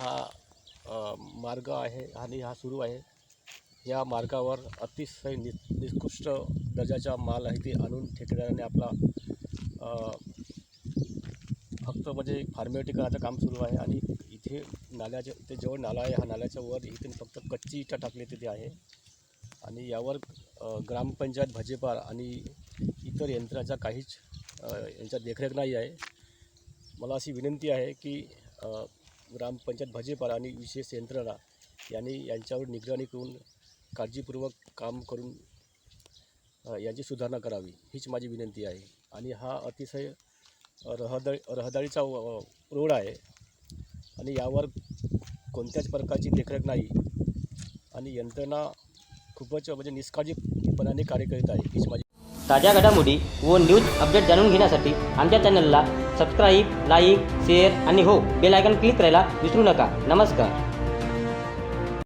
हा मार्ग आहे आणि हा सुरू आहे. या मार्गावर अतिशय नि निकृष्ट दर्जाचा माल आहे ते आणून ठेकेदाराने आपला फक्त म्हणजे फॉर्मॅलिटी करायचं काम सुरू आहे आणि इथे नाल्याच्या इथे जवळ नाला आहे. हा नाल्याच्या वर इथे फक्त कच्ची इटा टाकली तिथे आहे. आणि यावर ग्रामपंचायत भाजीपार आणि इतर यंत्राचा काहीच अ, यांच्या देखरेख नाही आहे. मला अशी विनंती आहे की ग्रामपंचायत भाजीपाला आणि विशेष यंत्रणा यांनी यांच्यावर निगराणी करून काळजीपूर्वक काम करून याची यांची सुधारणा करावी हीच माझी विनंती आहे. आणि हा अतिशय रहदा रहदारीचा रोड आहे. आणि यावर कोणत्याच प्रकारची देखरेख नाही. आणि यंत्रणा खूपच म्हणजे निष्काळजीपणाने कार्य करीत आहे हीच माझी ताज्या घडामोडी व न्यूज अपडेट जाणून घेण्यासाठी आमच्या चॅनलला सबस्क्राईब लाईक शेअर आणि हो बेल आयकॉन क्लिक करायला विसरू नका. नमस्कार.